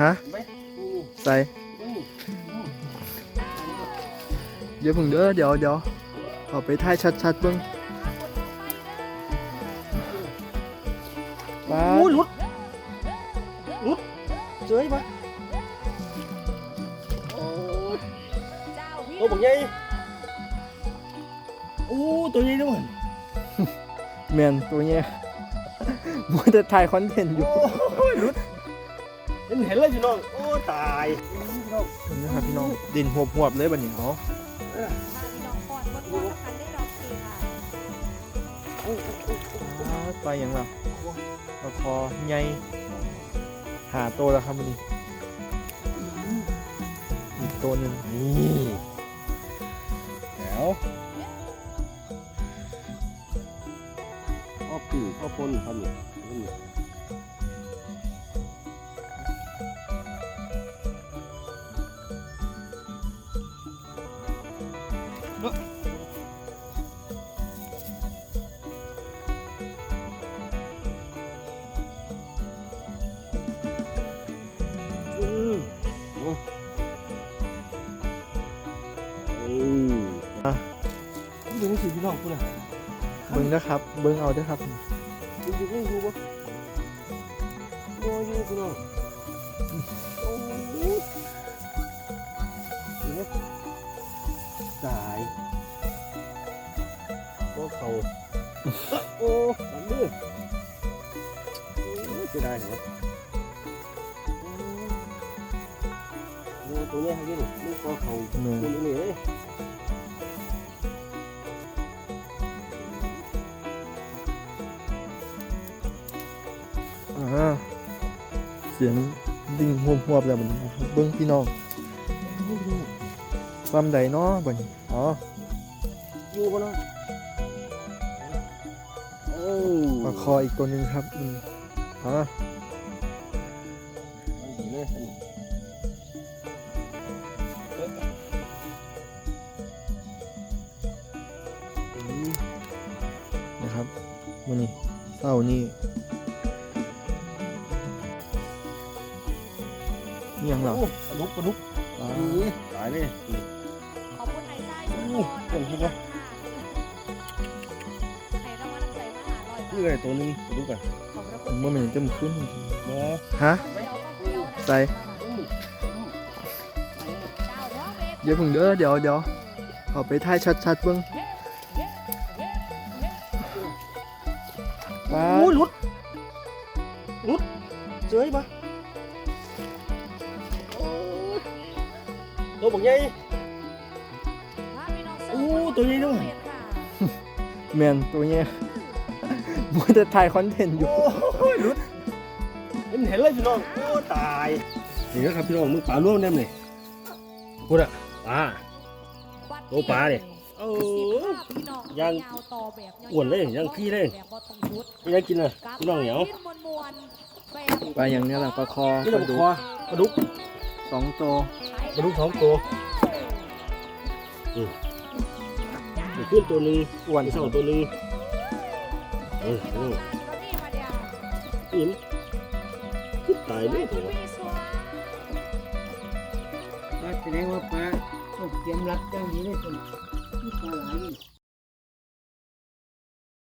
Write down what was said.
ฮะไปอืมใส่อืมอืมเดี๋ยวเพิ่งเด้อเดี๋ยวเดี๋ยวเอาไปถ่ายชัดๆเบิ่งว้าโอ้ยหลุดหลุดเจยปะโอ้ยตัวบักใหญ่โอ้ตัวใหญ่ด้วยแม่นตัวเนี้ยมัวแต่ถ่ายคอนเทนต์อยู่โอ้ยหลุด เห็นเห็นเลยพี่น้อง โอ้ตายพี่น้องนี่นะครับพี่น้องดินหวบๆเลยบัดนี้เอาเออมาพี่น้องก่อนก่อนก่อนแล้วกันได้ดอกสีค่ะโอ้ยโอ้ยโอ้ยโอ้ยว้าไปหยังล่ะปลาคอใหญ่หาตัวแล้วครับวันนี้อีกตัวหนึ่งนี่แล้วพ่อปีพ่อปนครับเนี่ย นี่อืมโอ้อืมอะดูนี่สิพี่น้องคุณอะเบิ้งนะครับ เบิ้งเอาเด้วยครับดูดูดูดูบ่ดูอยู่พี่น้อง ตายก็เขาโอ้ลำมือโอ้ยเสียดายเหรอโอ้ตัวนี้ให้ดินี่ก็เขาเนื้อคุณนี่เลยอ่าเสียงดิ่งหวบๆแล้วบัดนี้นะครับเบิ้งพี่น้อง ความใดเนาะบัดนี้อ๋ออยู่บ่เนาะเออปลาคออีกตัวหนึ่งครับอืมอ๋อดีเลยอันนี้อืมนะครับมันนี่เต้านี่นี่ยังเหรอโอ้ปลาดุกปลาดุกอ่านี่ตายเลย โอ้เก่งจริงวะใครต้องมาตั้งใจมาหาลอยนี่เลยตัวหนึงปลาดุกอะขอบพระคุณเมื่อมันจะมาขึ้นบ่ฮะเดี๋ยวก็เดี๋ยวนะใส่อืมอืมเจ้าเด้อเบเดี๋ยวเพิ่งเด้อเดี๋ยวเดี๋ยวเอาไปถ่ายชัดๆเบิ่งว้าโอ้ยหลุดหลุดเจยปะโอ้ยตัวบักใหญ่มาพี่น้ องโอ้ตัวใหญ่ด้วยแมนตัวเนี้ยมัวแต่ถ่ายคอนเทนต์อยู่โอ้ยหลุดเห็นเห็นเลยพี่น้องโอ้ตายนี่นะครับพี่น้องมึงปลาร่วมได้ไหมพูดอะปลาโอ้ปลาดิเออยังอ้วนเลยยังขี้เลยแบบบ่ต้องหยุดไม่ได้กินเลยพี่น้องเหนียวลิ้นมวนๆแบบปลาอย่างเนี้ยแหละปลาคอพี่ปน้อลางดุกคอปลาดุกสองตัวปลาดุกสองตัวอืม มีขึ้นตัวหนึ่งอ้วนมีสองตัวหนึ่งเออเออนี่มาเดียวอิ่มขึ้นตายเลยตัวมีสวนก็แสดงว่าปลาต้องเตรียมรับอย่างดีเลยคนที่ปลาหลายนี่